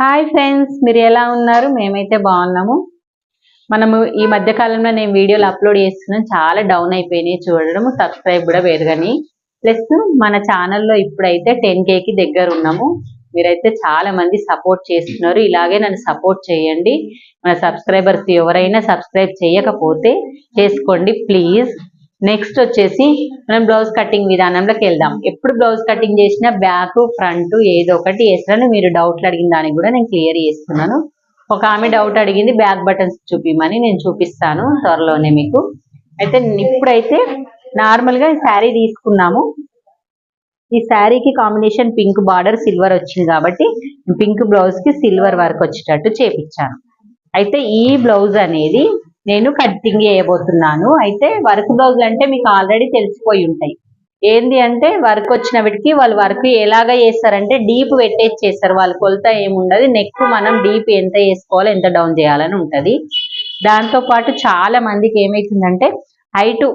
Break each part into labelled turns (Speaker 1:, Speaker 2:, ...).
Speaker 1: Hi friends మీరు ఎలా ఉన్నారు? మేమైతే బాగున్నాము. మనము ఈ మధ్య కాలంలో నేను వీడియోలు అప్లోడ్ చేస్తున్నాను. చాలా డౌన్ అయిపోయినాయి చూడడం సబ్స్క్రైబ్ కూడా పెరగని ప్లస్ మన ఛానల్లో ఇప్పుడైతే టెన్కి దగ్గర ఉన్నాము. మీరైతే చాలా మంది సపోర్ట్ చేస్తున్నారు. ఇలాగే నన్ను సపోర్ట్ చేయండి. మన సబ్స్క్రైబర్స్ ఎవరైనా సబ్స్క్రైబ్ చేయకపోతే చేసుకోండి. ప్లీజ్ నెక్స్ట్ వచ్చేసి మనం బ్లౌజ్ కటింగ్ విధానంలోకి వెళ్దాం. ఎప్పుడు బ్లౌజ్ కటింగ్ చేసినా బ్యాక్ ఫ్రంట్ ఏదో ఒకటి వేస్తాను మీరు డౌట్లు అడిగిన దానికి కూడా నేను క్లియర్ చేస్తున్నాను. ఒక ఆమె డౌట్ అడిగింది బ్యాక్ బటన్స్ చూపిమని నేను చూపిస్తాను త్వరలోనే మీకు. అయితే ఇప్పుడైతే నార్మల్గా ఈ శారీ తీసుకున్నాము. ఈ శారీకి కాంబినేషన్ పింక్ బార్డర్ సిల్వర్ వచ్చింది కాబట్టి పింక్ బ్లౌజ్కి సిల్వర్ వర్క్ వచ్చేటట్టు చేపించాను. అయితే ఈ బ్లౌజ్ అనేది నేను కటింగ్ చేయబోతున్నాను. అయితే వర్క్ బ్లౌజ్ అంటే మీకు ఆల్రెడీ తెలిసిపోయి ఉంటాయి. ఏంది అంటే వర్క్ వచ్చినప్పటికి వాళ్ళు వర్క్ ఎలాగ చేస్తారంటే డీప్ పెట్టేసి చేస్తారు వాళ్ళ కొలత ఏముండదు. నెక్ మనం డీప్ ఎంత వేసుకోవాలి ఎంత డౌన్ చేయాలని ఉంటుంది. దాంతో పాటు చాలా మందికి ఏమైతుందంటే హైట్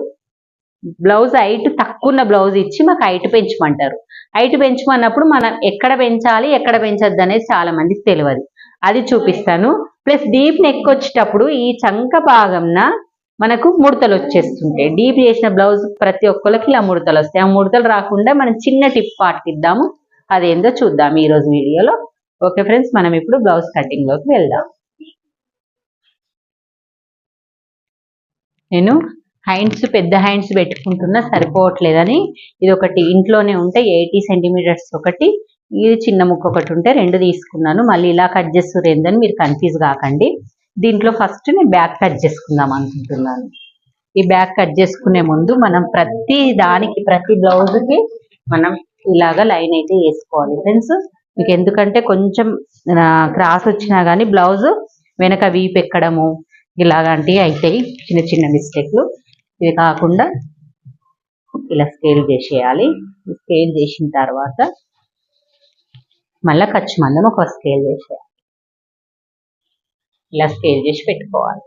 Speaker 1: బ్లౌజ్ హైట్ తక్కువ ఉన్న బ్లౌజ్ ఇచ్చి మాకు హైట్ పెంచమంటారు. హైట్ పెంచమన్నప్పుడు మనం ఎక్కడ పెంచాలి ఎక్కడ పెంచద్దు అనేది చాలా మందికి తెలియదు. అది చూపిస్తాను. ప్లస్ డీప్ నెక్ వచ్చేటప్పుడు ఈ చంక భాగంన మనకు ముడతలు వచ్చేస్తుంటాయి. డీప్ చేసిన బ్లౌజ్ ప్రతి ఒక్కరికి ఇలా ముడతలు వస్తాయి. ఆ ముడతలు రాకుండా మనం చిన్న టిప్ పాటిద్దాము అదేందో చూద్దాం ఈ రోజు వీడియోలో. ఓకే ఫ్రెండ్స్ మనం ఇప్పుడు బ్లౌజ్ కటింగ్లోకి వెళ్దాం. నేను హైండ్స్ పెద్ద హైండ్స్ పెట్టుకుంటున్నా సరిపోవట్లేదని. ఇది ఒకటి ఇంట్లోనే ఉంటే ఎయిటీ సెంటీమీటర్స్ ఒకటి. ఇది చిన్న ముక్క ఒకటి ఉంటే రెండు తీసుకున్నాను. మళ్ళీ ఇలా కట్ చేస్తురేందని మీరు కన్ఫ్యూజ్ కాకండి. దీంట్లో ఫస్ట్ నేను బ్యాక్ కట్ చేసుకుందాం అనుకుంటున్నాను. ఈ బ్యాక్ కట్ చేసుకునే ముందు మనం ప్రతి దానికి ప్రతి బ్లౌజ్కి మనం ఇలాగా లైన్ అయితే వేసుకోవాలి. ఫ్రెండ్స్ మీకు ఎందుకంటే కొంచెం క్రాస్ వచ్చినా కానీ బ్లౌజ్ వెనక వీపు ఎక్కడము ఇలాగంటివి అవుతాయి చిన్న చిన్న మిస్టేక్లు ఇవి కాకుండా ఇలా స్కేల్ చేసేయాలి. స్కేల్ చేసిన తర్వాత మళ్ళీ ఖర్చు మందం ఒక స్కేల్ చేసేయాలి. ఇలా స్కేల్ చేసి పెట్టుకోవాలి.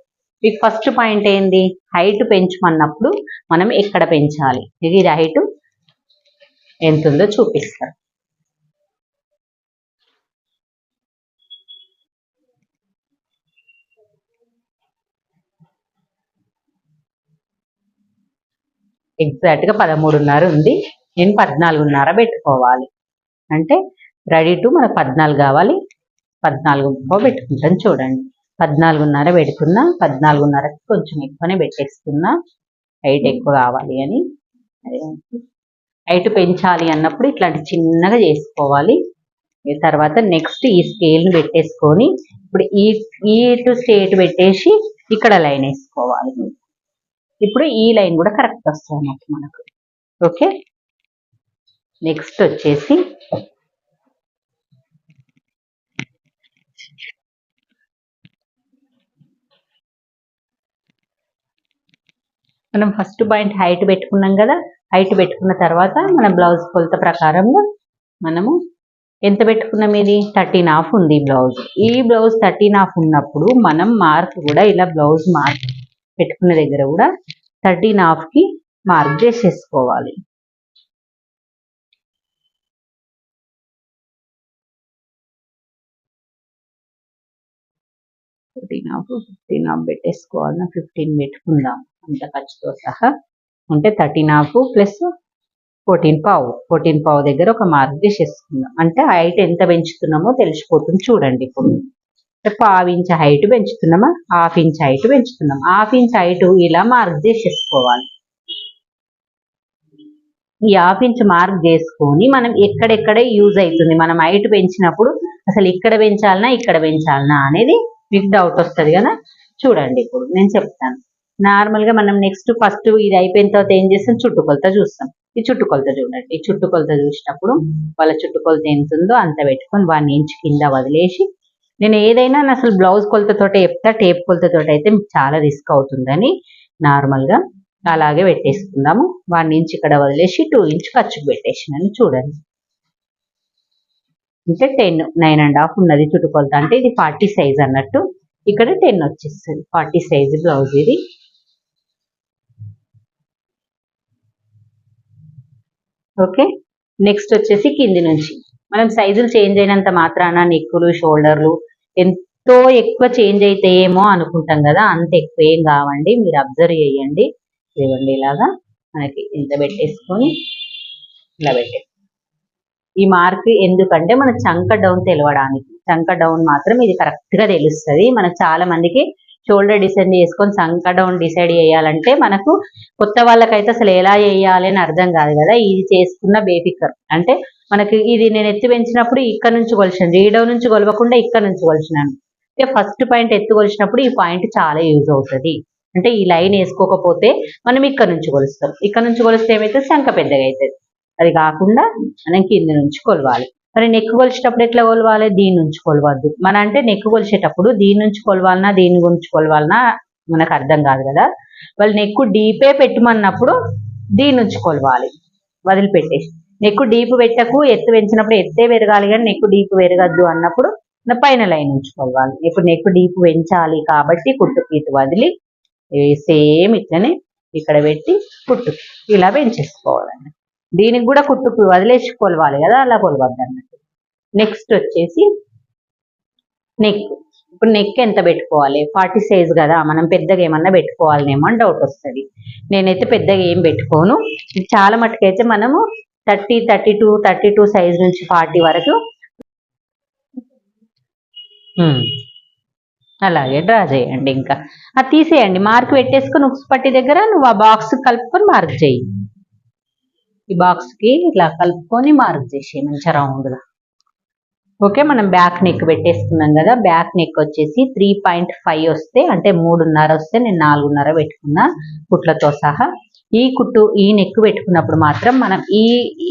Speaker 1: మీకు ఫస్ట్ పాయింట్ ఏంది? హైట్ పెంచమన్నప్పుడు మనం ఎక్కడ పెంచాలి? ఇది హైట్ ఎంత ఉందో చూపిస్తాను. ఎగ్జాక్ట్గా పదమూడున్నర ఉంది. నేను పద్నాలుగున్నర పెట్టుకోవాలి. అంటే రెడీ టు మనకు పద్నాలుగు కావాలి. పద్నాలుగు ముప్పో పెట్టుకుంటాను చూడండి. పద్నాలుగున్నర పెడుతున్నా. పద్నాలుగున్నరకి కొంచెం ఎక్కువనే పెట్టేస్తున్నా. హైట్ ఎక్కువ కావాలి అని. హైట్ పెంచాలి అన్నప్పుడు ఇట్లాంటి చిన్నగా చేసుకోవాలి. తర్వాత నెక్స్ట్ ఈ స్కేల్ని పెట్టేసుకొని ఇప్పుడు ఈ ఈ టు స్టేట్ పెట్టేసి ఇక్కడ లైన్ వేసుకోవాలి. ఇప్పుడు ఈ లైన్ కూడా కరెక్ట్ వస్తుంది మనకు. ఓకే? నెక్స్ట్ వచ్చేసి మనం ఫస్ట్ పాయింట్ హైట్ పెట్టుకున్నాం కదా హైట్ పెట్టుకున్న తర్వాత మన బ్లౌజ్ కొలత ప్రకారంగా మనము ఎంత పెట్టుకున్నాం ఇది? థర్టీన్ హాఫ్ ఉంది బ్లౌజ్ ఈ బ్లౌజ్ థర్టీన్ హాఫ్ ఉన్నప్పుడు మనం మార్క్ కూడా ఇలా బ్లౌజ్ మార్క్ పెట్టుకున్న దగ్గర కూడా థర్టీన్ హాఫ్కి మార్క్ చేసేసుకోవాలి. ఫోర్టీన్ హాఫ్ ఫిఫ్టీన్ హాఫ్ పెట్టేసుకోవాలి ఫిఫ్టీన్ పెట్టుకుందాం. అంత ఖర్చుతో సహా అంటే థర్టీన్ హాఫ్ ప్లస్ ఫోర్టీన్ పావు. ఫోర్టీన్ పావు దగ్గర ఒక మార్క్ చేసేసుకుందాం. అంటే హైట్ ఎంత పెంచుతున్నామో తెలిసిపోతుంది చూడండి ఇప్పుడు. పావు ఇంచ్ హైట్ పెంచుతున్నామా? హాఫ్ ఇంచ్ హైట్ పెంచుతున్నాం. హాఫ్ ఇంచ్ హైట్ ఇలా మార్క్ చేసేసుకోవాలి. ఈ హాఫ్ ఇంచ్ మార్క్ చేసుకొని మనం ఎక్కడెక్కడే యూజ్ అవుతుంది? మనం హైట్ పెంచినప్పుడు అసలు ఇక్కడ పెంచాలనా ఇక్కడ పెంచాలనా అనేది మీకు డౌట్ వస్తుంది కదా? చూడండి ఇప్పుడు నేను చెప్తాను. నార్మల్గా మనం నెక్స్ట్ ఫస్ట్ ఇది అయిపోయిన తర్వాత ఏం చేస్తాం? చుట్టుకొలత చూస్తాం. ఈ చుట్టుకొలత చూడండి. ఈ చుట్టుకొలత చూసినప్పుడు వాళ్ళ చుట్టుకొలత ఎంత ఉందో అంత పెట్టుకొని వన్ ఇంచ్ కింద వదిలేసి నేను ఏదైనా అసలు బ్లౌజ్ కొలతతోటే చెప్తా టేప్ కొలతతోటి అయితే మీకు చాలా రిస్క్ అవుతుందని నార్మల్గా అలాగే పెట్టేసుకుందాము. వన్ ఇంచ్ ఇక్కడ వదిలేసి టూ ఇంచ్ ఖర్చుకు పెట్టేసినాను చూడండి. అంటే టెన్ నైన్ అండ్ హాఫ్ ఉన్నది చుట్టుకొలత అంటే ఇది ఫార్టీ సైజ్ అన్నట్టు. ఇక్కడ టెన్ వచ్చేస్తుంది. ఫార్టీ సైజ్ బ్లౌజ్ ఇది. ఓకే? నెక్స్ట్ వచ్చేసి కింది నుంచి. మనం సైజులు చేంజ్ అయినంత మాత్రాన నెక్కులు షోల్డర్లు ఎంతో ఎక్కువ చేంజ్ అయితే ఏమో అనుకుంటాం కదా అంత ఎక్కువ ఏం కావండి. మీరు అబ్జర్వ్ చేయండి. ఇవ్వండి ఇలాగా మనకి ఇంత పెట్టేసుకొని ఇలా పెట్టే ఈ మార్క్ ఎందుకంటే మన చంక డౌన్ తెలవడానికి. చంక డౌన్ మాత్రం ఇది కరెక్ట్గా తెలుస్తుంది. మనకు చాలా మందికి షోల్డర్ డిసైడ్ చేసుకొని సంకడం డౌన్ డిసైడ్ చేయాలంటే మనకు కొత్త వాళ్ళకైతే అసలు ఎలా చేయాలి అని అర్థం కాదు కదా. ఇది చేసుకున్న బేబిక్ అంటే మనకి ఇది నేను ఎత్తి పెంచినప్పుడు ఇక్కడ నుంచి కొలిచాను రీడో నుంచి కొలవకుండా ఇక్కడ నుంచి కొలిచినాను. అంటే ఫస్ట్ పాయింట్ ఎత్తు కొలిచినప్పుడు ఈ పాయింట్ చాలా యూజ్ అవుతుంది. అంటే ఈ లైన్ వేసుకోకపోతే మనం ఇక్కడ నుంచి కొలుస్తాం. ఇక్కడ నుంచి కొలిస్తే ఏమైతే శంఖ పెద్దగా అవుతుంది అది కాకుండా మనం కింద నుంచి కొలవాలి. మరి నెక్కు కొలిచేటప్పుడు ఎట్లా కొలవాలి? దీని నుంచి కొలవద్దు. మన అంటే నెక్కు కొలిచేటప్పుడు దీని నుంచి కొలవాలన్నా దీని గురించి కొలవాలన్నా మనకు అర్థం కాదు కదా? వాళ్ళు నెక్కు డీపే పెట్టమన్నప్పుడు దీని నుంచి కొలవాలి. వదిలిపెట్టేసి. నెక్కు డీప్ పెట్టకు ఎత్తు పెంచినప్పుడు ఎత్తే పెరగాలి కానీ నెక్కు డీప్ పెరగద్దు అన్నప్పుడు పైన లైన్ ఉంచుకోవాలి ఇప్పుడు నెక్కు డీప్ పెంచాలి కాబట్టి కుట్టు ఇటు వదిలి సేమ్ ఇట్లనే ఇక్కడ పెట్టి కుట్టు. ఇలా పెంచేసుకోవాలండి. దీనికి కూడా కుట్టుకు వదిలేసి కొలవాలి కదా అలా కొలవద్దు అన్నట్టు. నెక్స్ట్ వచ్చేసి నెక్ ఇప్పుడు నెక్ ఎంత పెట్టుకోవాలి? ఫార్టీ సైజ్ కదా మనం పెద్దగా ఏమన్నా పెట్టుకోవాలనేమో అని డౌట్ వస్తుంది. నేనైతే పెద్దగా ఏం పెట్టుకోను. చాలా మటుకైతే మనము thirty thirty two thirty two size నుంచి ఫార్టీ వరకు అలాగే డ్రా చేయండి ఇంకా. అది తీసేయండి. మార్క్ పెట్టేసుకొని ఉక్స్ పట్టి దగ్గర నువ్వు ఆ బాక్స్ కలుపుకొని మార్క్ చేయి. ఈ బాక్స్కి ఇట్లా కలుపుకొని మార్క్ చేసి మంచి రౌండ్గా. ఓకే మనం బ్యాక్ నెక్ పెట్టేసుకున్నాం కదా బ్యాక్ నెక్ వచ్చేసి త్రీ పాయింట్ ఫైవ్ వస్తే అంటే మూడున్నర వస్తే నేను నాలుగున్నర పెట్టుకున్నా కుట్లతో సహా. ఈ కుట్టు ఈ నెక్ పెట్టుకున్నప్పుడు మాత్రం మనం ఈ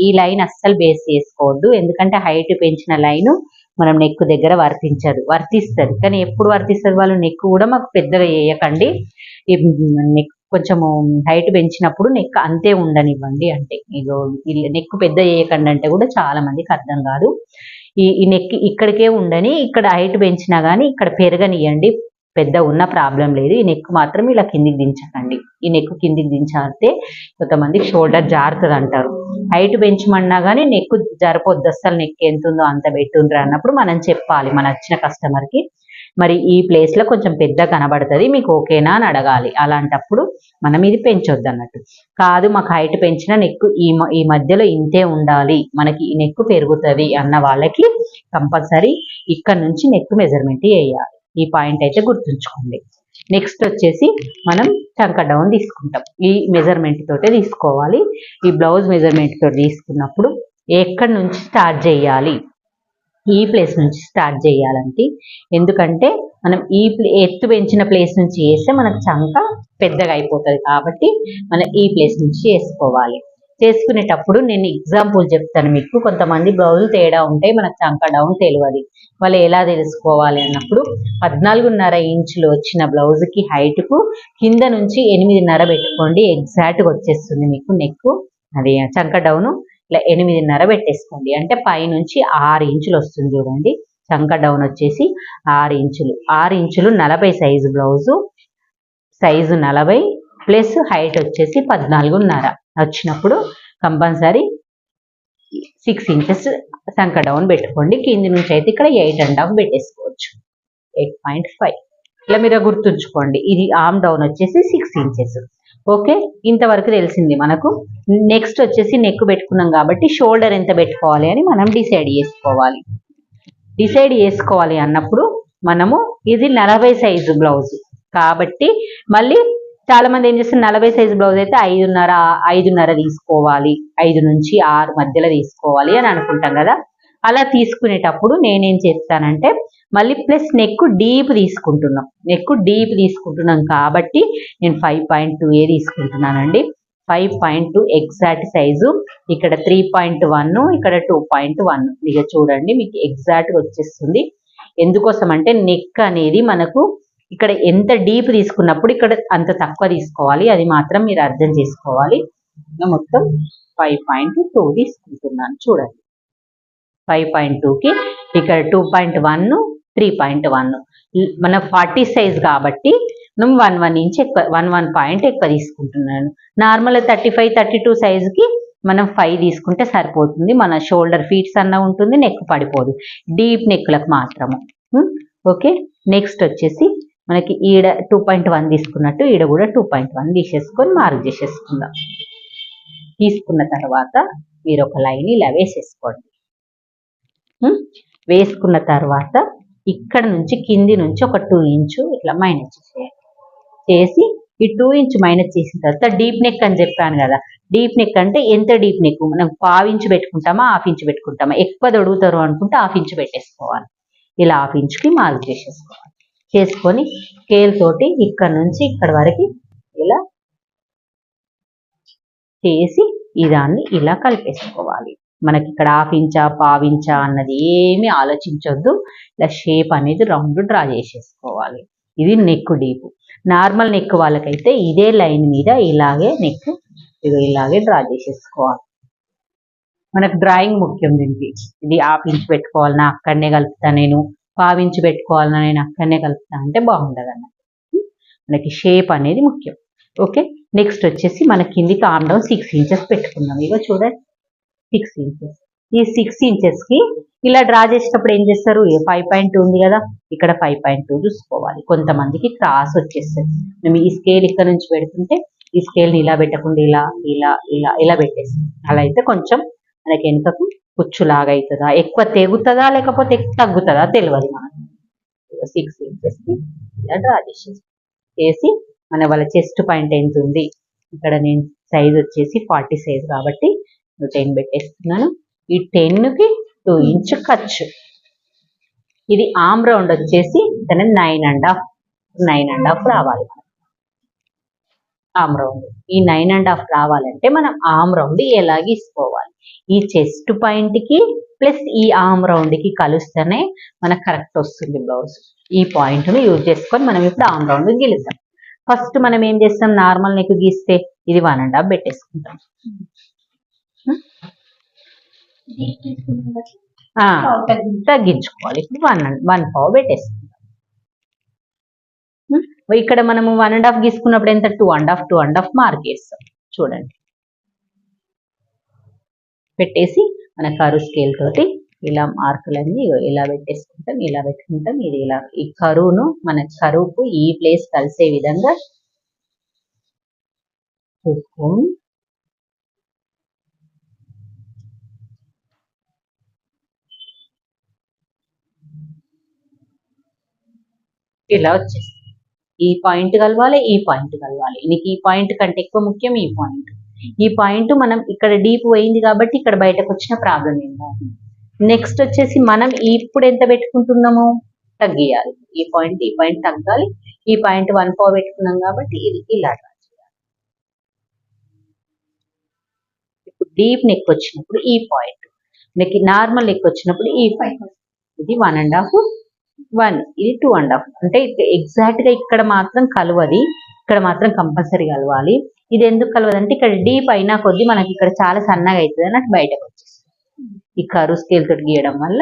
Speaker 1: ఈ లైన్ అస్సలు బేస్ చేసుకోవద్దు. ఎందుకంటే హైట్ పెంచిన లైన్ మనం నెక్ దగ్గర వర్తించదు వర్తిస్తుంది. కానీ ఎప్పుడు వర్తిస్తుంది వాళ్ళు? నెక్ కూడా మాకు పెద్దగా వేయకండి. ఈ నెక్ కొంచెము హైట్ పెంచినప్పుడు నెక్ అంతే ఉండనివ్వండి అంటే. ఇదో నెక్ పెద్ద చేయకండి అంటే కూడా చాలా మందికి అర్థం కాదు. ఈ ఈ నెక్ ఇక్కడికే ఉండని ఇక్కడ హైట్ పెంచినా కానీ ఇక్కడ పెరగనియండి పెద్ద ఉన్న ప్రాబ్లం లేదు. ఈ నెక్ మాత్రం ఇలా కిందికి దించకండి. ఈ నెక్ కిందికి దించాలంటే కొంతమంది షోల్డర్ జారుతుంది అంటారు హైట్ పెంచమన్నా కానీ నెక్ జరపొద్దు. అస్సలు నెక్ ఎంత ఉందో అంత పెట్టుండ్రు అన్నప్పుడు మనం చెప్పాలి. మన వచ్చిన కస్టమర్కి మరి ఈ ప్లేస్లో కొంచెం పెద్ద కనబడుతుంది మీకు ఓకేనా అని అడగాలి. అలాంటప్పుడు మనం ఇది పెంచొద్దు అన్నట్టు. కాదు మాకు హైట్ పెంచిన నెక్ ఈ మ- ఈ మధ్యలో ఇంతే ఉండాలి. మనకి ఈ నెక్ పెరుగుతుంది అన్న వాళ్ళకి కంపల్సరీ ఇక్కడ నుంచి నెక్ మెజర్మెంట్ వేయాలి. ఈ పాయింట్ అయితే గుర్తుంచుకోండి. నెక్స్ట్ వచ్చేసి మనం చంక డౌన్ తీసుకుంటాం. ఈ మెజర్మెంట్ తోటే తీసుకోవాలి. ఈ బ్లౌజ్ మెజర్మెంట్ తోటి తీసుకున్నప్పుడు ఎక్కడి నుంచి స్టార్ట్ చేయాలి? ఈ ప్లేస్ నుంచి స్టార్ట్ చేయాలంటే ఎందుకంటే మనం ఈ ప్లే ఎత్తు పెంచిన ప్లేస్ నుంచి వేస్తే మనకు చంక పెద్దగా అయిపోతుంది కాబట్టి మనం ఈ ప్లేస్ నుంచి వేసుకోవాలి చేసుకునేటప్పుడు నేను ఎగ్జాంపుల్ చెప్తాను మీకు. కొంతమంది బ్లౌజులు తేడా ఉంటే మనకు చంక డౌన్ తెలియదు. వాళ్ళు ఎలా తెలుసుకోవాలి అన్నప్పుడు పద్నాలుగున్నర ఇంచులు వచ్చిన బ్లౌజ్కి హైట్కు కింద నుంచి ఎనిమిదిన్నర పెట్టుకోండి. ఎగ్జాక్ట్గా వచ్చేస్తుంది మీకు నెక్ అది చంక డౌను ఇట్లా ఎనిమిదిన్నర పెట్టేసుకోండి. అంటే పైనుంచి ఆరు ఇంచులు వస్తుంది చూడండి. చంక డౌన్ వచ్చేసి ఆరు ఇంచులు. ఆరు ఇంచులు నలభై సైజు బ్లౌజు సైజు నలభై ప్లస్ హైట్ వచ్చేసి పద్నాలుగున్నర. వచ్చినప్పుడు కంపల్సరీ సిక్స్ ఇంచెస్ సంక డౌన్ పెట్టుకోండి. కింది నుంచి అయితే ఇక్కడ ఎయిట్ అండ్ హాఫ్ పెట్టేసుకోవచ్చు. ఎయిట్ పాయింట్ ఫైవ్ ఇలా మీరు గుర్తుంచుకోండి. ఇది ఆమ్ డౌన్ వచ్చేసి సిక్స్ ఇంచెస్ ఓకే? ఇంతవరకు తెలిసింది మనకు. నెక్స్ట్ వచ్చేసి నెక్ పెట్టుకున్నాం కాబట్టి షోల్డర్ ఎంత పెట్టుకోవాలి అని మనం డిసైడ్ చేసుకోవాలి. డిసైడ్ చేసుకోవాలి అన్నప్పుడు మనము ఇది నలభై సైజు బ్లౌజ్ కాబట్టి మళ్ళీ చాలా మంది ఏం చేస్తారు? నలభై సైజు బ్లౌజ్ అయితే ఐదున్నర ఐదున్నర తీసుకోవాలి. ఐదు నుంచి ఆరు మధ్యలో తీసుకోవాలి అని అనుకుంటాం కదా? అలా తీసుకునేటప్పుడు నేనేం చేస్తానంటే మళ్ళీ ప్లస్ నెక్ డీప్ తీసుకుంటున్నాం. నెక్ డీప్ తీసుకుంటున్నాం కాబట్టి నేను ఫైవ్ పాయింట్ టూ ఏ తీసుకుంటున్నానండి. Five point two exact size. ఇక్కడ త్రీ పాయింట్ వన్ ఇక్కడ టూ పాయింట్ వన్. ఇక చూడండి మీకు ఎగ్జాక్ట్గా వచ్చేస్తుంది. ఎందుకోసం అంటే నెక్ అనేది మనకు ఇక్కడ ఎంత డీప్ తీసుకున్నప్పుడు ఇక్కడ అంత తక్కువ తీసుకోవాలి. అది మాత్రం మీరు అర్థం చేసుకోవాలి. మొత్తం ఫైవ్ పాయింట్ టూ తీసుకుంటున్నాను. చూడండి. ఫైవ్ పాయింట్ టూకి ఇక్కడ two point one three point one మన ఫార్టీ సైజ్ కాబట్టి నువ్వు వన్ వన్ ఇంచ్ ఎక్కువ వన్ వన్ పాయింట్ ఎక్కువ తీసుకుంటున్నాను. Normal thirty five thirty two సైజుకి మనం ఫైవ్ తీసుకుంటే సరిపోతుంది. మన షోల్డర్ ఫీట్స్ అన్న ఉంటుంది నెక్ పడిపోదు. డీప్ నెక్లకు మాత్రము. ఓకే? నెక్స్ట్ వచ్చేసి మనకి ఈడ టూ పాయింట్ వన్ తీసుకున్నట్టు ఈడ కూడా టూ పాయింట్ వన్ తీసేసుకొని మార్క్ చేసేసుకుందాం. తీసుకున్న తర్వాత మీరు ఒక లైన్ ఇలా వేసేసుకోండి. వేసుకున్న తర్వాత ఇక్కడ నుంచి కింది నుంచి ఒక టూ ఇంచు ఇట్లా మైనస్ చేసేయాలి చేసి ఈ టూ ఇంచ్ మైనస్ చేసిన తర్వాత డీప్ నెక్ అని చెప్పాను కదా డీప్ నెక్ అంటే ఎంత డీప్ నెక్ మనం పావు ఇంచు పెట్టుకుంటామా హాఫ్ ఇంచు పెట్టుకుంటామా? ఎక్కువ దొడుగుతారు అనుకుంటే హాఫ్ ఇంచు పెట్టేసుకోవాలి. ఇలా హాఫ్ ఇంచుకి మాల్ చేసేసుకోవాలి. చేసుకొని స్కేల్ తోటి ఇక్కడ నుంచి ఇక్కడ వరకు ఇలా చేసి ఈ దాన్ని ఇలా కలిపేసుకోవాలి. మనకి ఇక్కడ హాఫ్ ఇంచా పావించా అన్నది ఏమీ ఆలోచించొద్దు. ఇలా షేప్ అనేది రౌండ్ డ్రా చేసేసుకోవాలి. ఇది నెక్ డీప్. నార్మల్ నెక్ వాళ్ళకైతే ఇదే లైన్ మీద ఇలాగే నెక్ ఇలాగే డ్రా చేసేసుకోవాలి. మనకు డ్రాయింగ్ ముఖ్యం దీనికి. ఇది హాఫ్ ఇంచ్ పెట్టుకోవాలన్నా అక్కడనే కలుపుతా నేను పావించి పెట్టుకోవాలన్నా నేను అక్కడనే కలుపుతా అంటే బాగుండదు అన్నట్టు మనకి షేప్ అనేది ముఖ్యం. ఓకే? నెక్స్ట్ వచ్చేసి మన కిందికి ఆర్మ్ డౌన్ సిక్స్ ఇంచెస్ పెట్టుకుందాం. ఇక చూడండి. సిక్స్ ఇంచెస్ ఈ సిక్స్ ఇంచెస్కి ఇలా డ్రా చేసేటప్పుడు ఏం చేస్తారు? ఫైవ్ పాయింట్ ఉంది కదా ఇక్కడ ఫైవ్ పాయింట్ టూ చూసుకోవాలి. కొంతమందికి క్రాస్ వచ్చేస్తుంది. మేము ఈ స్కేల్ ఇక్కడ నుంచి పెడుతుంటే ఈ స్కేల్ని ఇలా పెట్టకుండా ఇలా ఇలా ఇలా ఇలా పెట్టేస్తాం అలా అయితే కొంచెం మనకి వెనుకకు కుచ్చులాగా అవుతుందా ఎక్కువ తెగుతుందా? లేకపోతే ఎక్కువ తగ్గుతుందా? తెలియదు మనకు. సిక్స్ ఇంచెస్కి ఇలా డ్రా చేసేసి చేసి మన వాళ్ళ చెస్ట్ పాయింట్ ఎంత ఉంది? ఇక్కడ నేను సైజ్ వచ్చేసి ఫార్టీ సైజ్ కాబట్టి టెన్ పెట్టేస్తున్నాను. ఈ టెన్కి టూ ఇంచ్ ఖర్చు. ఇది ఆమ్ రౌండ్ వచ్చేసి తన nine and half nine and half రావాలి ఆమ్ రౌండ్ ఈ నైన్ అండ్ హాఫ్ రావాలంటే మనం ఆమ్ రౌండ్ ఎలా గీసుకోవాలి? ఈ చెస్ట్ పాయింట్కి ప్లస్ ఈ ఆమ్ రౌండ్కి కలుస్తేనే మనకు కరెక్ట్ వస్తుంది బ్లౌజ్ ఈ పాయింట్ను యూజ్ చేసుకొని మనం ఇప్పుడు ఆమ్ రౌండ్ గీలుద్దాం. ఫస్ట్ మనం ఏం చేస్తాం? నార్మల్ నెక్ గీస్తే ఇది వన్ అండ్ హాఫ్ పెట్టేసుకుంటాం. తగ్గించుకోవాలి. ఇప్పుడు వన్ వన్ పావు పెట్టేసుకుంటాం ఉమ్, ఇక్కడ మనము వన్ అండ్ హాఫ్ గీసుకున్నప్పుడు ఎంత? Two and half two and half mark వేస్తాం చూడండి. పెట్టేసి మన కరు స్కేల్ తోటి ఇలా మార్కులన్నీ ఇలా పెట్టేసుకుంటాం ఇలా పెట్టుకుంటాం. ఇది ఇలా ఈ కరువును మన కరువుకు ఈ ప్లేస్ కలిసే విధంగా చూసుకొని ఇలా వచ్చేస్తుంది ఈ పాయింట్ కలవాలి ఈ పాయింట్ కలవాలి. నీకు ఈ పాయింట్ కంటే ఎక్కువ ముఖ్యం ఈ పాయింట్ ఈ పాయింట్ మనం ఇక్కడ డీప్ పోయింది కాబట్టి ఇక్కడ బయటకు వచ్చిన ప్రాబ్లం ఏం కాదు. నెక్స్ట్ వచ్చేసి మనం ఇప్పుడు ఎంత పెట్టుకుంటున్నాము? తగ్గియాలి. ఈ పాయింట్ ఈ పాయింట్ తగ్గాలి. ఈ పాయింట్ వన్ పావు పెట్టుకున్నాం కాబట్టి ఇది ఇలా డ్రా చేయాలి. ఇప్పుడు డీప్ నెక్ వచ్చినప్పుడు ఈ పాయింట్ నెక్ నార్మల్ నెక్ వచ్చినప్పుడు ఈ పాయింట్ ఇది వన్ అండ్ హాఫ్ వన్ ఇది టూ అండ్ హాఫ్. అంటే ఎగ్జాక్ట్గా ఇక్కడ మాత్రం కలవది ఇక్కడ మాత్రం కంపల్సరీ కలవాలి. ఇది ఎందుకు కలవదు అంటే ఇక్కడ డీప్ అయినా కొద్దీ మనకి ఇక్కడ చాలా సన్నగా అవుతుంది అన్నట్టు బయటకు వచ్చేస్తుంది. ఈ కరు స్కేల్ తోటి గీయడం వల్ల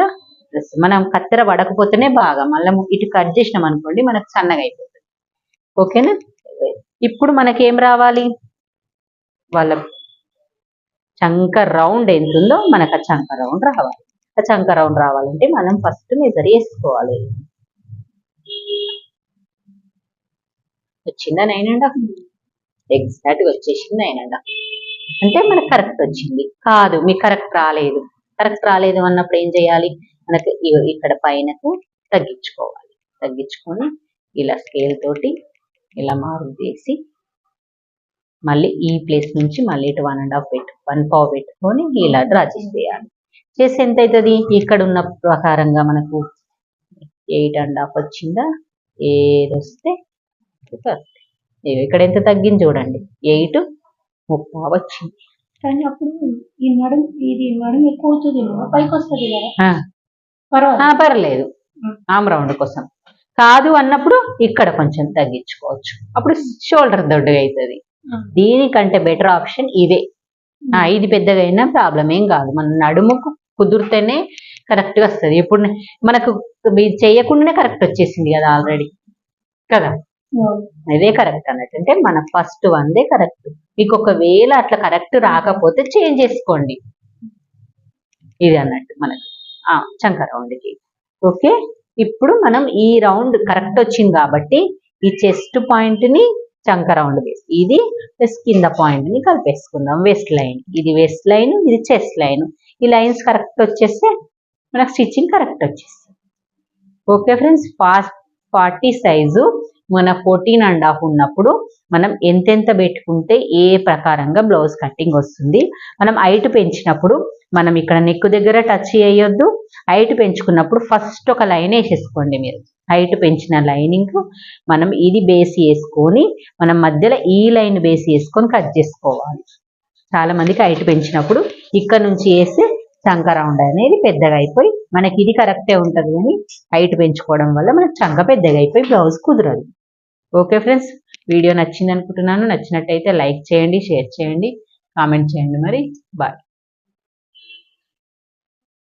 Speaker 1: మనం కత్తెర పడకపోతేనే బాగా మళ్ళీ ఇటు కట్ చేసినాం అనుకోండి మనకు సన్నగా అయిపోతుంది. ఓకేనా? ఇప్పుడు మనకేం రావాలి? వాళ్ళ చంక రౌండ్ ఎంత ఉందో మనకు ఆ చంక రౌండ్ రావాలి. చంక రౌండ్ రావాలంటే మనం ఫస్ట్ మెజర్ వేసుకోవాలి వచ్చిందా నైన్ అండ్ హాఫ్ ఎగ్జాక్ట్గా వచ్చేసింది నైన్ అండ్ హాఫ్ అంటే మనకు కరెక్ట్ వచ్చింది. కాదు మీకు కరెక్ట్ రాలేదు. కరెక్ట్ రాలేదు అన్నప్పుడు ఏం చేయాలి? మనకి ఇక్కడ పైనకు తగ్గించుకోవాలి. తగ్గించుకొని ఇలా స్కేల్ తోటి ఇలా మార్పు చేసి మళ్ళీ ఈ ప్లేస్ నుంచి మళ్ళీ ఇటు వన్ అండ్ హాఫ్ పెట్టు వన్ పావు పెట్టుకొని ఇలా డ్రా చేసేయాలి. చేసి ఎంత అవుతుంది ఇక్కడ ఉన్న ప్రకారంగా మనకు ఎయిట్ అండ్ హాఫ్ వచ్చిందా? ఏది వస్తే ఇక్కడ ఎంత తగ్గింది చూడండి. ఎయిట్ ముప్పై వచ్చింది.
Speaker 2: కానీ అప్పుడు ఈ నడుము ఇది నడుము ఎక్కువ అవుతుంది పైకి వస్తుంది కదా? పర్వాలేదు.
Speaker 1: ఆమ్ రౌండ్ కోసం. కాదు అన్నప్పుడు ఇక్కడ కొంచెం తగ్గించుకోవచ్చు. అప్పుడు షోల్డర్ దొడ్డుగా అవుతుంది. దీనికంటే బెటర్ ఆప్షన్ ఇదే. ఇది పెద్దగా అయినా ప్రాబ్లం ఏం కాదు. మన నడుముకు కుదిరితేనే కరెక్ట్గా వస్తుంది. ఇప్పుడు మనకు చేయకుండానే కరెక్ట్ వచ్చేసింది కదా ఆల్రెడీ కదా? ఇదే కరెక్ట్ అన్నట్టు. అంటే మన ఫస్ట్ వందే కరెక్ట్ మీకు ఒకవేళ అట్లా కరెక్ట్ రాకపోతే చేంజ్ చేసుకోండి. ఇది అన్నట్టు మనకు. ఆ, చంక రౌండ్కి ఓకే? ఇప్పుడు మనం ఈ రౌండ్ కరెక్ట్ వచ్చింది కాబట్టి ఈ చెస్ట్ పాయింట్ని చంక రౌండ్ వేసి ఇది ప్లస్ కింద పాయింట్ని కలిపేసుకుందాం. వెస్ట్ లైన్ ఇది వెస్ట్ లైన్ ఇది చెస్ట్ లైన్ ఈ లైన్స్ కరెక్ట్ వచ్చేస్తే మనకు స్టిచ్చింగ్ కరెక్ట్ వచ్చేస్తుంది. Okay friends fast forty size మన ఫోర్టీన్ అండ్ హాఫ్ ఉన్నప్పుడు మనం ఎంతెంత పెట్టుకుంటే ఏ ప్రకారంగా బ్లౌజ్ కటింగ్ వస్తుంది. మనం హైట్ పెంచినప్పుడు మనం ఇక్కడ నెక్ దగ్గర టచ్ చేయొద్దు. హైట్ పెంచుకున్నప్పుడు ఫస్ట్ ఒక లైన్ వేసేసుకోండి మీరు. హైట్ పెంచిన లైనింగ్ మనం ఇది బేస్ వేసుకొని మనం మధ్యలో ఈ లైన్ బేస్ వేసుకొని కట్ చేసుకోవాలి. చాలా మందికి హైట్ పెంచినప్పుడు ఇక్కడ నుంచి వేస్తే చంక రౌండ్ అనేది పెద్దగా అయిపోయి మనకి ఇది కరెక్టే ఉంటుంది కానీ హైట్ పెంచుకోవడం వల్ల మనకు చంక పెద్దగా అయిపోయి బ్లౌజ్ కుదరదు. ఓకే ఫ్రెండ్స్ వీడియో నచ్చింది అనుకుంటున్నాను. నచ్చినట్టయితే లైక్ చేయండి షేర్ చేయండి కామెంట్ చేయండి మరి. బాయ్